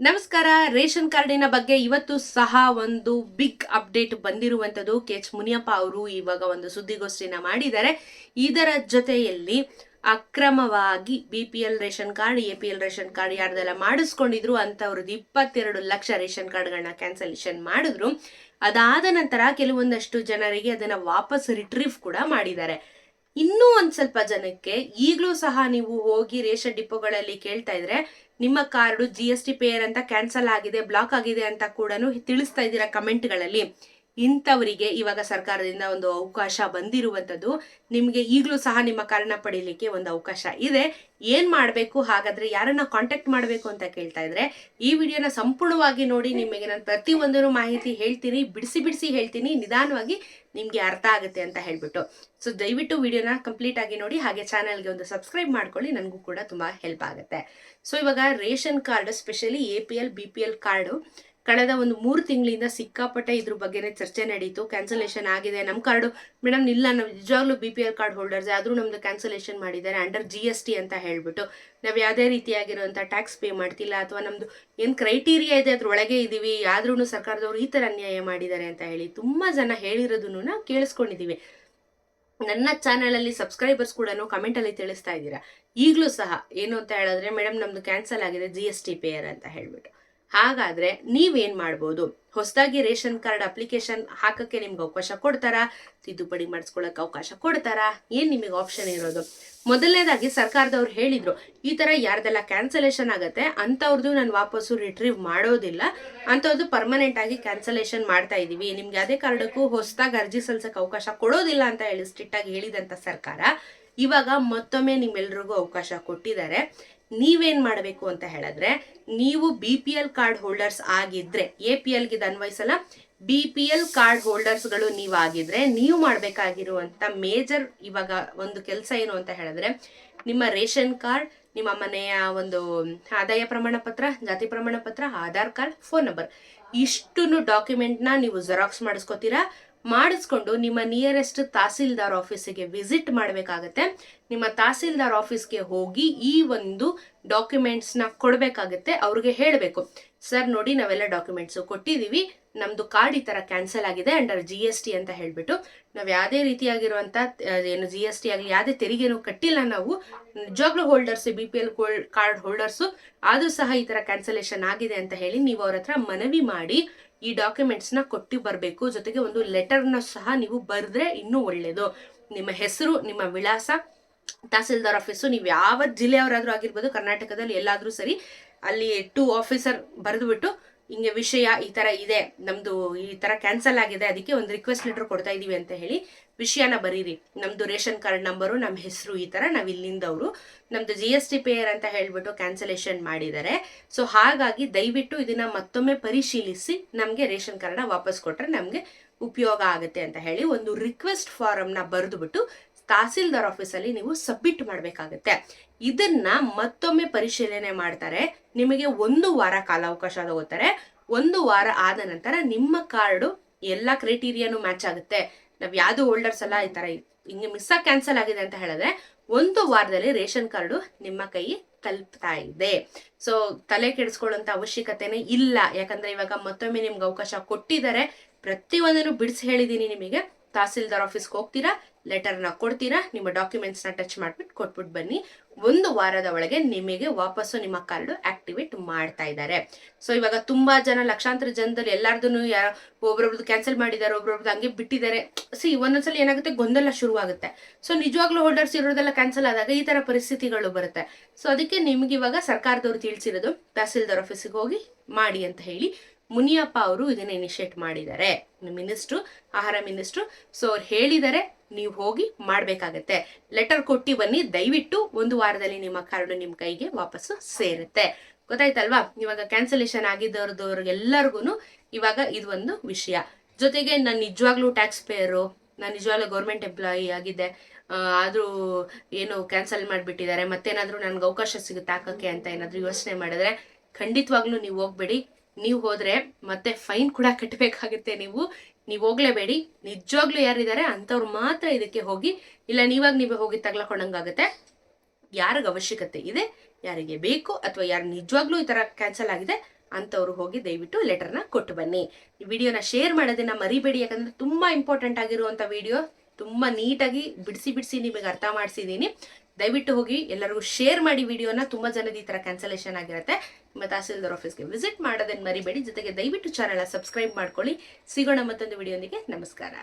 ನಮಸ್ಕಾರ. ರೇಷನ್ ಕಾರ್ಡಿನ ಬಗ್ಗೆ ಇವತ್ತು ಸಹ ಒಂದು ಬಿಗ್ ಅಪ್ಡೇಟ್ ಬಂದಿರುವಂಥದ್ದು. ಕೆ ಎಚ್ ಮುನಿಯಪ್ಪ ಅವರು ಇವಾಗ ಒಂದು ಸುದ್ದಿಗೋಷ್ಠಿನ ಮಾಡಿದ್ದಾರೆ. ಇದರ ಜೊತೆಯಲ್ಲಿ ಅಕ್ರಮವಾಗಿ B P L ration card, A P L ration card ಯಾರ್ದೆಲ್ಲ ಮಾಡಿಸ್ಕೊಂಡಿದ್ರು ಅಂಥವ್ರದ್ದು ಇಪ್ಪತ್ತೆರಡು ಲಕ್ಷ ರೇಷನ್ ಕಾರ್ಡ್ಗಳನ್ನ ಕ್ಯಾನ್ಸಲೇಷನ್ ಮಾಡಿದ್ರು. ಅದಾದ ನಂತರ ಕೆಲವೊಂದಷ್ಟು ಜನರಿಗೆ ಅದನ್ನು ವಾಪಸ್ ರಿಟ್ರೀವ್ ಕೂಡ ಮಾಡಿದ್ದಾರೆ. ಇನ್ನೂ ಒಂದ್ ಸ್ವಲ್ಪ ಜನಕ್ಕೆ ಈಗಲೂ ಸಹ ನೀವು ಹೋಗಿ ರೇಷನ್ ಡಿಪೋಗಳಲ್ಲಿ ಕೇಳ್ತಾ ಇದ್ರೆ, ನಿಮ್ಮ card G S T payer ಅಂತ ಕ್ಯಾನ್ಸಲ್ ಆಗಿದೆ ಬ್ಲಾಕ್ ಆಗಿದೆ ಅಂತ ಕೂಡ ತಿಳಿಸ್ತಾ ಇದ್ದೀರಾ ಕಮೆಂಟ್ಗಳಲ್ಲಿ ಇಂಥವರಿಗೆ ಇವಾಗ ಸರ್ಕಾರದಿಂದ ಒಂದು ಅವಕಾಶ ಬಂದಿರುವಂಥದ್ದು, ನಿಮಗೆ ಈಗಲೂ ಸಹ ನಿಮ್ಮ ಕಾರಣ ಪಡೀಲಿಕ್ಕೆ ಒಂದು ಅವಕಾಶ ಇದೆ. ಏನು ಮಾಡಬೇಕು, ಹಾಗಾದರೆ ಯಾರನ್ನ ಕಾಂಟ್ಯಾಕ್ಟ್ ಮಾಡಬೇಕು ಅಂತ ಕೇಳ್ತಾ ಇದ್ರೆ, ಈ ವಿಡಿಯೋನ ಸಂಪೂರ್ಣವಾಗಿ ನೋಡಿ ನಿಮಗೆ ನಾನು ಪ್ರತಿಯೊಂದನ್ನು ಮಾಹಿತಿ ಹೇಳ್ತೀನಿ, ಬಿಡಿಸಿ ಬಿಡಿಸಿ ಹೇಳ್ತೀನಿ, ನಿಧಾನವಾಗಿ ನಿಮಗೆ ಅರ್ಥ ಆಗುತ್ತೆ ಅಂತ ಹೇಳಿಬಿಟ್ಟು. ಸೊ ದಯವಿಟ್ಟು ವಿಡಿಯೋನ ಕಂಪ್ಲೀಟ್ ಆಗಿ ನೋಡಿ, ಹಾಗೆ ಚಾನಲ್ಗೆ ಒಂದು ಸಬ್ಸ್ಕ್ರೈಬ್ ಮಾಡ್ಕೊಳ್ಳಿ, ನನಗೂ ಕೂಡ ತುಂಬ ಹೆಲ್ಪ್ ಆಗುತ್ತೆ. ಸೊ ಇವಾಗ ration card specially A P L B P L card ಕಳೆದ ಒಂದು ಮೂರು ತಿಂಗಳಿಂದ ಸಿಕ್ಕಾಪಟ್ಟೆ ಇದ್ರ ಬಗ್ಗೆನೇ ಚರ್ಚೆ ನಡೀತು. ಕ್ಯಾನ್ಸಲೇಷನ್ ಆಗಿದೆ. ನಮ್ಮ ಕಾರ್ಡು ಮೇಡಮ್ ಇಲ್ಲ. ನಾವು ನಿಜವಾಗ್ಲೂ B P L card holders ಆದರೂ ನಮ್ದು ಕ್ಯಾನ್ಸಲೇಷನ್ ಮಾಡಿದ್ದಾರೆ ಅಂಡರ್ ಜಿ ಎಸ್ ಟಿ ಅಂತ ಹೇಳ್ಬಿಟ್ಟು. ನಾವು ಯಾವುದೇ ರೀತಿಯಾಗಿರುವಂಥ ಟ್ಯಾಕ್ಸ್ ಪೇ ಮಾಡ್ತಿಲ್ಲ ಅಥವಾ ನಮ್ಮದು ಏನು ಕ್ರೈಟೀರಿಯಾ ಇದೆ ಅದರೊಳಗೆ ಇದ್ದೀವಿ ಆದ್ರೂ ಸರ್ಕಾರದವರು ಈ ಥರ ಅನ್ಯಾಯ ಮಾಡಿದ್ದಾರೆ ಅಂತ ಹೇಳಿ ತುಂಬ ಜನ ಹೇಳಿರೋದನ್ನು ನಾವು ಕೇಳಿಸ್ಕೊಂಡಿದ್ದೀವಿ ನನ್ನ ಚಾನಲಲ್ಲಿ ಸಬ್ಸ್ಕ್ರೈಬರ್ಸ್ ಕೂಡ ಕಮೆಂಟಲ್ಲಿ ತಿಳಿಸ್ತಾ ಇದ್ದೀರಾ. ಈಗಲೂ ಸಹ ಏನು ಅಂತ ಹೇಳಿದ್ರೆ ಮೇಡಮ್ ನಮ್ದು ಕ್ಯಾನ್ಸಲ್ ಆಗಿದೆ ಜಿ ಎಸ್ ಟಿ ಪೇಯರ್ ಅಂತ ಹೇಳ್ಬಿಟ್ಟು. ಹಾಗಾದ್ರೆ ನೀವೇನ್ ಮಾಡ್ಬೋದು? ಹೊಸದಾಗಿ ರೇಷನ್ ಕಾರ್ಡ್ ಅಪ್ಲಿಕೇಶನ್ ಹಾಕಕ್ಕೆ ನಿಮ್ಗೆ ಅವಕಾಶ ಕೊಡ್ತಾರಾ? ತಿದ್ದುಪಡಿ ಮಾಡಿಸ್ಕೊಳಕ್ಕೆ ಅವಕಾಶ ಕೊಡ್ತಾರಾ? ಏನ್ ನಿಮಗೆ ಆಪ್ಷನ್ ಇರೋದು? ಮೊದಲನೇದಾಗಿ ಸರ್ಕಾರದವ್ರು ಹೇಳಿದ್ರು, ಈ ತರ ಯಾರ್ದೆಲ್ಲ ಕ್ಯಾನ್ಸಲೇಷನ್ ಆಗತ್ತೆ ಅಂತವ್ರದ್ದು ನಾನು ವಾಪಸ್ಸು ರಿಟ್ರೀವ್ ಮಾಡೋದಿಲ್ಲ. ಅಂಥವ್ರದ್ದು ಪರ್ಮನೆಂಟ್ ಆಗಿ ಕ್ಯಾನ್ಸಲೇಷನ್ ಮಾಡ್ತಾ ಇದೀವಿ. ನಿಮ್ಗೆ ಯಾವುದೇ ಕಾರಣಕ್ಕೂ ಹೊಸದಾಗಿ ಅರ್ಜಿ ಸಲ್ಸಕ್ಕೆ ಅವಕಾಶ ಕೊಡೋದಿಲ್ಲ ಅಂತ ಹೇಳಿ ಸ್ಟ್ರಿಕ್ಟ್ ಆಗಿ ಹೇಳಿದಂತ ಸರ್ಕಾರ, ಇವಾಗ ಮತ್ತೊಮ್ಮೆ ನಿಮ್ಮೆಲ್ರಿಗೂ ಅವಕಾಶ ಕೊಟ್ಟಿದ್ದಾರೆ. ನೀವೇನ್ ಮಾಡಬೇಕು ಅಂತ ಹೇಳಿದ್ರೆ, ನೀವು B P L card holders ಆಗಿದ್ರೆ ಎ ಪಿ ಎಲ್ಗೆ ಅನ್ವಯಿಸಲ್ಲ ಬಿ ಪಿ ಎಲ್ ಕಾರ್ಡ್ ಹೋಲ್ಡರ್ಸ್ಗಳು ನೀವಾಗಿದ್ರೆ, ನೀವು ಮಾಡಬೇಕಾಗಿರುವಂಥ ಮೇಜರ್ ಇವಾಗ ಒಂದು ಕೆಲಸ ಏನು ಅಂತ ಹೇಳಿದ್ರೆ, ನಿಮ್ಮ ರೇಷನ್ ಕಾರ್ಡ್, ನಿಮ್ಮ ಮನೆಯ ಒಂದು ಆದಾಯ ಪ್ರಮಾಣ ಪತ್ರ, ಜಾತಿ ಪ್ರಮಾಣ ಪತ್ರ, ಆಧಾರ್ ಕಾರ್ಡ್ ಫೋನ್ ನಂಬರ್ ಇಷ್ಟನ್ನು ಡಾಕ್ಯುಮೆಂಟ್ನ ನೀವು ಜೆರಾಕ್ಸ್ ಮಾಡಿಸ್ಕೋತೀರಾ? ಮಾಡಿಸ್ಕೊಂಡು ನಿಮ್ಮ ನಿಯರೆಸ್ಟ್ ತಹಸೀಲ್ದಾರ್ ಆಫೀಸಿಗೆ ವಿಸಿಟ್ ಮಾಡಬೇಕಾಗತ್ತೆ. ನಿಮ್ಮ ತಹಸೀಲ್ದಾರ್ ಆಫೀಸ್ಗೆ ಹೋಗಿ ಈ ಒಂದು ಡಾಕ್ಯುಮೆಂಟ್ಸ್ನ ಕೊಡಬೇಕಾಗತ್ತೆ, ಅವ್ರಿಗೆ ಹೇಳಬೇಕು. ಸರ್, ನೋಡಿ, ನಾವೆಲ್ಲ ಡಾಕ್ಯುಮೆಂಟ್ಸು ಕೊಟ್ಟಿದ್ದೀವಿ. ನಮ್ಮದು ಕಾರ್ಡ್ ಈ ಥರ ಕ್ಯಾನ್ಸಲ್ ಆಗಿದೆ ಅಂಡರ್ ಜಿ ಎಸ್ ಟಿ ಅಂತ ಹೇಳಿಬಿಟ್ಟು. ನಾವು ಯಾವುದೇ ರೀತಿಯಾಗಿರುವಂಥ ಏನು ಜಿ ಎಸ್ ಟಿ ಆಗಲಿ, ಯಾವುದೇ ತೆರಿಗೆನೂ ಕಟ್ಟಿಲ್ಲ ನಾವು. ನಿಜವಾಗ್ಲೂ holders B P L card holders ಆದರೂ ಸಹ ಈ ಥರ ಕ್ಯಾನ್ಸಲೇಷನ್ ಆಗಿದೆ ಅಂತ ಹೇಳಿ ನೀವು ಅವ್ರ ಹತ್ರ ಮನವಿ ಮಾಡಿ ಈ ಡಾಕ್ಯುಮೆಂಟ್ಸ್ನ ಕೊಟ್ಟು ಬರಬೇಕು. ಜೊತೆಗೆ ಒಂದು ಲೆಟರ್ನ ಸಹ ನೀವು ಬರೆದ್ರೆ ಇನ್ನೂ ಒಳ್ಳೆಯದು ನಿಮ್ಮ ಹೆಸರು, ನಿಮ್ಮ ವಿಳಾಸ, ತಹಸೀಲ್ದಾರ್ ಆಫೀಸು ನೀವು ಯಾವ ಜಿಲ್ಲೆಯವರಾದರೂ ಆಗಿರ್ಬೋದು, ಕರ್ನಾಟಕದಲ್ಲಿ ಎಲ್ಲಾದ್ರೂ ಸರಿ, ಅಲ್ಲಿ ಟೂ ಆಫೀಸರ್ ಬರೆದುಬಿಟ್ಟು ಹಿಂಗೆ ವಿಷಯ ಈ ಥರ ಇದೆ, ನಮ್ದು ಈ ತರ ಕ್ಯಾನ್ಸಲ್ ಆಗಿದೆ, ಅದಕ್ಕೆ ಒಂದು ರಿಕ್ವೆಸ್ಟ್ ಲೆಟರ್ ಕೊಡ್ತಾ ಇದೀವಿ ಅಂತ ಹೇಳಿ ವಿಷಯನ ಬರೀರಿ. ನಮ್ದು ರೇಷನ್ ಕಾರ್ಡ್ ನಂಬರು ನಮ್ಮ ಹೆಸರು ಈ ತರ ನಾವ್ ಇಲ್ಲಿಂದವರು ನಮ್ದು ಜಿ ಎಸ್ ಟಿ ಪೇಯರ್ ಅಂತ ಹೇಳ್ಬಿಟ್ಟು ಕ್ಯಾನ್ಸಲೇಷನ್ ಮಾಡಿದ್ದಾರೆ. ಸೊ ಹಾಗಾಗಿ ದಯವಿಟ್ಟು ಇದನ್ನ ಮತ್ತೊಮ್ಮೆ ಪರಿಶೀಲಿಸಿ ನಮಗೆ ರೇಷನ್ ಕಾರ್ಡ್ನ ವಾಪಸ್ ಕೊಟ್ರೆ ನಮಗೆ ಉಪಯೋಗ ಆಗುತ್ತೆ ಅಂತ ಹೇಳಿ ಒಂದು ರಿಕ್ವೆಸ್ಟ್ ಫಾರಮ್ನ ಬರೆದುಬಿಟ್ಟು ತಹಸೀಲ್ದಾರ್ ಆಫೀಸಲ್ಲಿ ನೀವು ಸಬ್ಮಿಟ್ ಮಾಡಬೇಕಾಗತ್ತೆ. ಇದನ್ನ ಮತ್ತೊಮ್ಮೆ ಪರಿಶೀಲನೆ ಮಾಡ್ತಾರೆ. ನಿಮಗೆ ಒಂದು ವಾರ ಕಾಲಾವಕಾಶ ತಗೋತಾರೆ. ಒಂದು ವಾರ ಆದ ನಂತರ ನಿಮ್ಮ ಕಾರ್ಡು ಎಲ್ಲ ಕ್ರೈಟೀರಿಯಾನು ಮ್ಯಾಚ್ ಆಗುತ್ತೆ. ನಾವು ಯಾವುದು ಹೋಲ್ಡರ್ಸ್ ಎಲ್ಲ ಈ ತರ ಹಿಂಗೆ ಮಿಸ್ ಆಗಿ ಕ್ಯಾನ್ಸಲ್ ಆಗಿದೆ ಅಂತ ಹೇಳಿದ್ರೆ, ಒಂದು ವಾರದಲ್ಲಿ ರೇಷನ್ ಕಾರ್ಡು ನಿಮ್ಮ ಕೈ ತಲುಪ್ತಾ ಇದೆ. ಸೊ ತಲೆ ಕೆಡಿಸ್ಕೊಳ್ಳುವಂತ ಅವಶ್ಯಕತೆನೇ ಇಲ್ಲ. ಯಾಕಂದ್ರೆ ಇವಾಗ ಮತ್ತೊಮ್ಮೆ ನಿಮ್ಗೆ ಅವಕಾಶ ಕೊಟ್ಟಿದ್ದಾರೆ. ಪ್ರತಿಯೊಂದನ್ನು ಬಿಡಿಸಿ ಹೇಳಿದ್ದೀನಿ ನಿಮಗೆ. ತಹಸೀಲ್ದಾರ್ ಆಫೀಸ್ಗೆ ಹೋಗ್ತೀರಾ ಲೆಟರ್ನ ಕೊಡ್ತೀರಾ, ನಿಮ್ಮ ಡಾಕ್ಯುಮೆಂಟ್ಸ್ನ ಟಚ್ ಮಾಡ್ಬಿಟ್ಟು ಕೊಟ್ಬಿಟ್ಟು ಬನ್ನಿ. ಒಂದು ವಾರದ ಒಳಗೆ ನಿಮಗೆ ವಾಪಸ್ಸು ನಿಮ್ಮ ಕಾರ್ಡು ಆಕ್ಟಿವೇಟ್ ಮಾಡ್ತಾ ಇದ್ದಾರೆ ಸೊ ಇವಾಗ ತುಂಬಾ ಜನ ಲಕ್ಷಾಂತರ ಜನದಲ್ಲಿ ಎಲ್ಲಾರ್ದು ಯಾರ ಒಬ್ರೊಬ್ರದ್ದು ಕ್ಯಾನ್ಸಲ್ ಮಾಡಿದ್ದಾರೆ ಒಬ್ರೊಬ್ರದ್ದು ಹಂಗೆ ಬಿಟ್ಟಿದ್ದಾರೆ ಸಿ ಒಂದೊಂದ್ಸಲ ಏನಾಗುತ್ತೆ, ಗೊಂದಲ ಶುರುವಾಗುತ್ತೆ. ಸೊ ನಿಜವಾಗ್ಲೂ ಹೋಲ್ಡರ್ಸ್ ಇರೋದೆಲ್ಲ ಕ್ಯಾನ್ಸಲ್ ಆದಾಗ ಈ ತರ ಪರಿಸ್ಥಿತಿಗಳು ಬರುತ್ತೆ. ಸೊ ಅದಕ್ಕೆ ನಿಮ್ಗೆ ಇವಾಗ ಸರ್ಕಾರದವ್ರು ತಿಳಿಸಿರೋದು, ತಹಸೀಲ್ದಾರ್ ಆಫೀಸಿಗೆ ಹೋಗಿ ಮಾಡಿ ಅಂತ ಹೇಳಿ. ಮುನಿಯಪ್ಪ ಅವರು ಇದನ್ನ ಇನಿಷಿಯೇಟ್ ಮಾಡಿದ್ದಾರೆ. ಮಿನಿಸ್ಟ್ರು ಆಹಾರ ಮಿನಿಸ್ಟ್ರು ಸೊ ಅವ್ರು ಹೇಳಿದರೆ ನೀವು ಹೋಗಿ ಮಾಡಬೇಕಾಗತ್ತೆ. ಲೆಟರ್ ಕೊಟ್ಟಿ ಬನ್ನಿ, ದಯವಿಟ್ಟು ಒಂದು ವಾರದಲ್ಲಿ ನಿಮ್ಮ ಕಾರ್ಡು ನಿಮ್ಮ ಕೈಗೆ ವಾಪಸ್ಸು ಸೇರುತ್ತೆ. ಗೊತ್ತಾಯ್ತಲ್ವಾ? ಇವಾಗ ಕ್ಯಾನ್ಸಲೇಷನ್ ಆಗಿದ್ದವ್ರದವ್ರಿಗೆಲ್ಲರಿಗೂ ಇವಾಗ ಇದು ಒಂದು ವಿಷಯ. ಜೊತೆಗೆ ನಾನು ನಿಜವಾಗ್ಲೂ ಟ್ಯಾಕ್ಸ್ ಪೇಯರು ನಾನು ನಿಜವಾಗ್ಲೂ ಗೌರ್ಮೆಂಟ್ ಎಂಪ್ಲಾಯಿ ಆಗಿದ್ದೆ. ಆದರೂ ಏನು ಕ್ಯಾನ್ಸಲ್ ಮಾಡಿಬಿಟ್ಟಿದ್ದಾರೆ. ಮತ್ತೇನಾದರೂ ನನಗೆ ಅವಕಾಶ ಸಿಗುತ್ತೆ ಹಾಕೋಕ್ಕೆ ಅಂತ ಏನಾದರೂ ಯೋಚನೆ ಮಾಡಿದ್ರೆ ಖಂಡಿತವಾಗ್ಲೂ ನೀವು ಹೋಗ್ಬೇಡಿ. ನೀವು ಹೋದ್ರೆ ಮತ್ತೆ ಫೈನ್ ಕೂಡ ಕಟ್ಟಬೇಕಾಗುತ್ತೆ ನೀವು. ನೀವು ಹೋಗ್ಲೇಬೇಡಿ. ನಿಜವಾಗ್ಲೂ ಯಾರಿದ್ದಾರೆ ಅಂಥವ್ರು ಮಾತ್ರ ಇದಕ್ಕೆ ಹೋಗಿ, ಇಲ್ಲ ನೀವಾಗ ನೀವೇ ಹೋಗಿ ತಗ್ಲಾಕೊಂಡಂಗಾಗುತ್ತೆ. ಯಾರಿಗೆ ಅವಶ್ಯಕತೆ ಇದೆ, ಯಾರಿಗೆ ಬೇಕು ಅಥವಾ ಯಾರು ನಿಜವಾಗ್ಲೂ ಈ ಥರ ಕ್ಯಾನ್ಸಲ್ ಆಗಿದೆ ಅಂಥವ್ರು ಹೋಗಿ ದಯವಿಟ್ಟು ಲೆಟರ್ನ ಕೊಟ್ಟು ಬನ್ನಿ. ಈ ವಿಡಿಯೋನ ಶೇರ್ ಮಾಡೋದನ್ನ ಮರಿಬೇಡಿ, ಯಾಕಂದ್ರೆ ತುಂಬಾ ಇಂಪಾರ್ಟೆಂಟ್ ಆಗಿರುವಂಥ ವಿಡಿಯೋ ತುಂಬಾ ನೀಟಾಗಿ ಬಿಡಿಸಿ ಬಿಡಿಸಿ ನಿಮಗೆ ಅರ್ಥ ಮಾಡಿಸಿದ್ದೀನಿ ದಯವಿಟ್ಟು ಹೋಗಿ ಎಲ್ಲರಿಗೂ ಶೇರ್ ಮಾಡಿ ವಿಡಿಯೋನ ತುಂಬಾ ಜನದ ಈ ಥರ ಕ್ಯಾನ್ಸಲೇಷನ್ ಆಗಿರುತ್ತೆ. ನಿಮ್ಮ ತಹಸೀಲ್ದಾರ್ ಆಫೀಸ್ಗೆ ವಿಸಿಟ್ ಮಾಡೋದನ್ನು ಮರಿಬೇಡಿ. ಜೊತೆಗೆ ದಯವಿಟ್ಟು ಚಾನಲ್ನ ಸಬ್ಸ್ಕ್ರೈಬ್ ಮಾಡ್ಕೊಳ್ಳಿ. ಸಿಗೋಣ ಮತ್ತೊಂದು ವಿಡಿಯೋನಿಗೆ ನಮಸ್ಕಾರ.